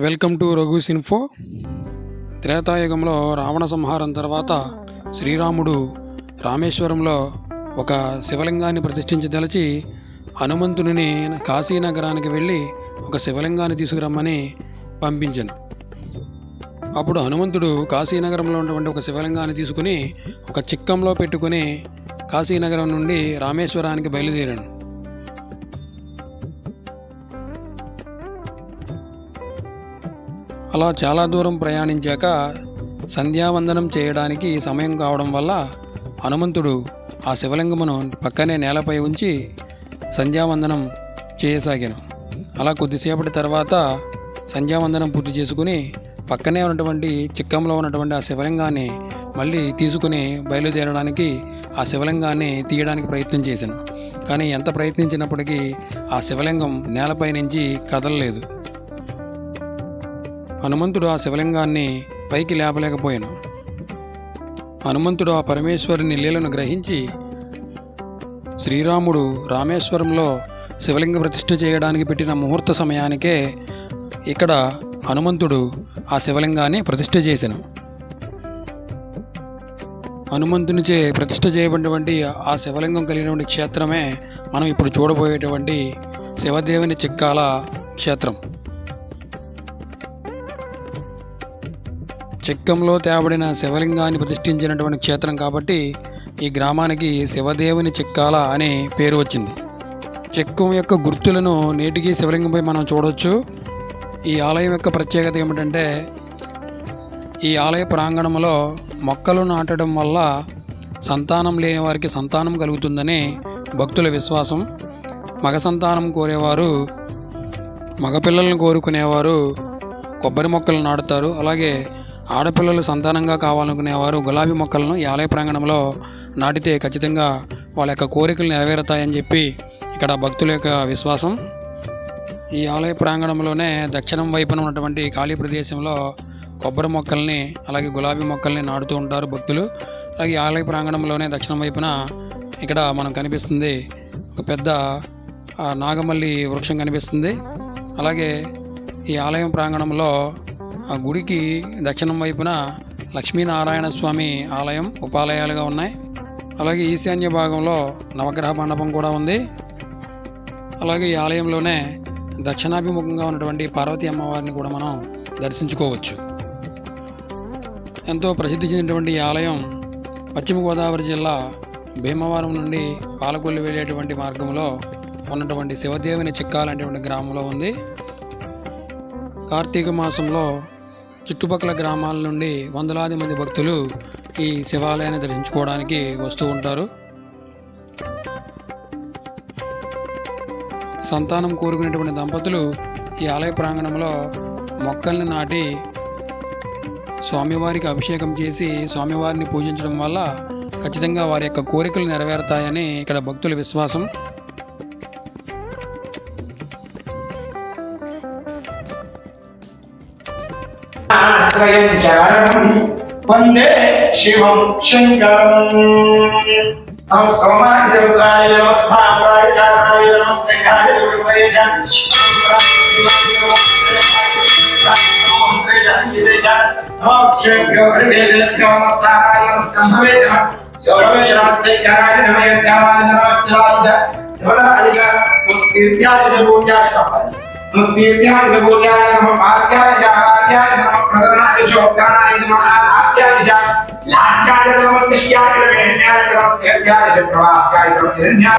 Welcome to Raghu's info త్రేతాయుగంలో రావణ సంహారం తర్వాత శ్రీరాముడు రామేశ్వరంలో ఒక శివలింగాన్ని ప్రతిష్ఠించదలిచి హనుమంతుని కాశీనగరానికి వెళ్ళి ఒక శివలింగాన్ని తీసుకురమ్మని పంపించాను. అప్పుడు హనుమంతుడు కాశీనగరంలో ఉన్నటువంటి ఒక శివలింగాన్ని తీసుకుని ఒక చిక్కంలో పెట్టుకుని కాశీనగరం నుండి రామేశ్వరానికి బయలుదేరాను అలా చాలా దూరం ప్రయాణించాక సంధ్యావందనం చేయడానికి సమయం కావడం వల్ల హనుమంతుడు ఆ శివలింగమును పక్కనే నేలపై ఉంచి సంధ్యావందనం చేయసాగాను. అలా కొద్దిసేపటి తర్వాత సంధ్యావందనం పూర్తి చేసుకుని పక్కనే ఉన్నటువంటి చిక్కంలో ఉన్నటువంటి ఆ శివలింగాన్ని మళ్ళీ తీసుకుని బయలుదేరడానికి ఆ శివలింగాన్ని తీయడానికి ప్రయత్నం చేశాను. కానీ ఎంత ప్రయత్నించినప్పటికీ ఆ శివలింగం నేలపై నుంచి కదలలేదు. హనుమంతుడు ఆ శివలింగాన్ని పైకి లేపలేకపోయాను. హనుమంతుడు ఆ పరమేశ్వరుని లీలను గ్రహించి శ్రీరాముడు రామేశ్వరంలో శివలింగ ప్రతిష్ఠ చేయడానికి పెట్టిన ముహూర్త సమయానికే ఇక్కడ హనుమంతుడు ఆ శివలింగాన్ని ప్రతిష్ఠ చేశాను. హనుమంతునిచే ప్రతిష్ఠ చేయబడినటువంటి ఆ శివలింగం కలిగినటువంటి క్షేత్రమే మనం ఇప్పుడు చూడబోయేటువంటి శివదేవుని చిక్కాల క్షేత్రం. చెక్కంలో తేబడిన శివలింగాన్ని ప్రతిష్ఠించినటువంటి క్షేత్రం కాబట్టి ఈ గ్రామానికి శివదేవుని చిక్కాల అనే పేరు వచ్చింది. చెక్కం యొక్క గుర్తులను నేటికి శివలింగంపై మనం చూడవచ్చు ఈ ఆలయం యొక్క ప్రత్యేకత ఏమిటంటే ఈ ఆలయ ప్రాంగణంలో మొక్కలు నాటడం వల్ల సంతానం లేని వారికి సంతానం కలుగుతుందని భక్తుల విశ్వాసం. మగ సంతానం కోరేవారు మగపిల్లలను కోరుకునేవారు కొబ్బరి మొక్కలు నాటుతారు. అలాగే ఆడపిల్లలు సంతానంగా కావాలనుకునేవారు గులాబీ మొక్కలను ఈ ఆలయ ప్రాంగణంలో నాటితే ఖచ్చితంగా వాళ్ళ యొక్క కోరికలు నెరవేరుతాయని చెప్పి ఇక్కడ భక్తుల యొక్క విశ్వాసం. ఈ ఆలయ ప్రాంగణంలోనే దక్షిణం వైపున ఉన్నటువంటి ఖాళీ ప్రదేశంలో కొబ్బరి మొక్కల్ని అలాగే గులాబీ మొక్కల్ని నాటుతూ ఉంటారు భక్తులు. అలాగే ఈ ఆలయ ప్రాంగణంలోనే దక్షిణం వైపున ఇక్కడ మనం కనిపిస్తుంది ఒక పెద్ద నాగమల్లి వృక్షం కనిపిస్తుంది. అలాగే ఈ ఆలయం ప్రాంగణంలో ఆ గుడికి దక్షిణం వైపున లక్ష్మీనారాయణ స్వామి ఆలయం ఉపాలయాలుగా ఉన్నాయి. అలాగే ఈశాన్య భాగంలో నవగ్రహ మండపం కూడా ఉంది. అలాగే ఈ ఆలయంలోనే దక్షిణాభిముఖంగా ఉన్నటువంటి పార్వతీ అమ్మవారిని కూడా మనం దర్శించుకోవచ్చు. ఎంతో ప్రసిద్ధి చెందినటువంటి ఈ ఆలయం పశ్చిమ గోదావరి జిల్లా భీమవరం నుండి పాలకొల్లు వెళ్ళేటువంటి మార్గంలో ఉన్నటువంటి శివదేవుని చిక్కాలనేటువంటి గ్రామంలో ఉంది. కార్తీక మాసంలో చుట్టుపక్కల గ్రామాల నుండి వందలాది మంది భక్తులు ఈ శివాలయాన్ని దర్శించుకోవడానికి వస్తూ ఉంటారు. సంతానం కోరుకునేటువంటి దంపతులు ఈ ఆలయ ప్రాంగణంలో మొక్కల్ని నాటి స్వామివారికి అభిషేకం చేసి స్వామివారిని పూజించడం వల్ల ఖచ్చితంగా వారి యొక్క కోరికలు నెరవేరుతాయని ఇక్కడ భక్తుల విశ్వాసం. आश्रयं चारणं वंदे शिवं शङ्करम् सोमादेवताय नमस्ताय जाताय नमस्ते कार्य विमये जान सर्वे नमस्तेभ्याय नमोजाय नमः पाद्याय जापाद्याय नमः प्रदनाय चोत्राय नमः आद्याय च लाट्याय नमः शिष्याय नमः हेण्याय नमः सेव्याय च प्रवाह्याय नमः हिरण्याय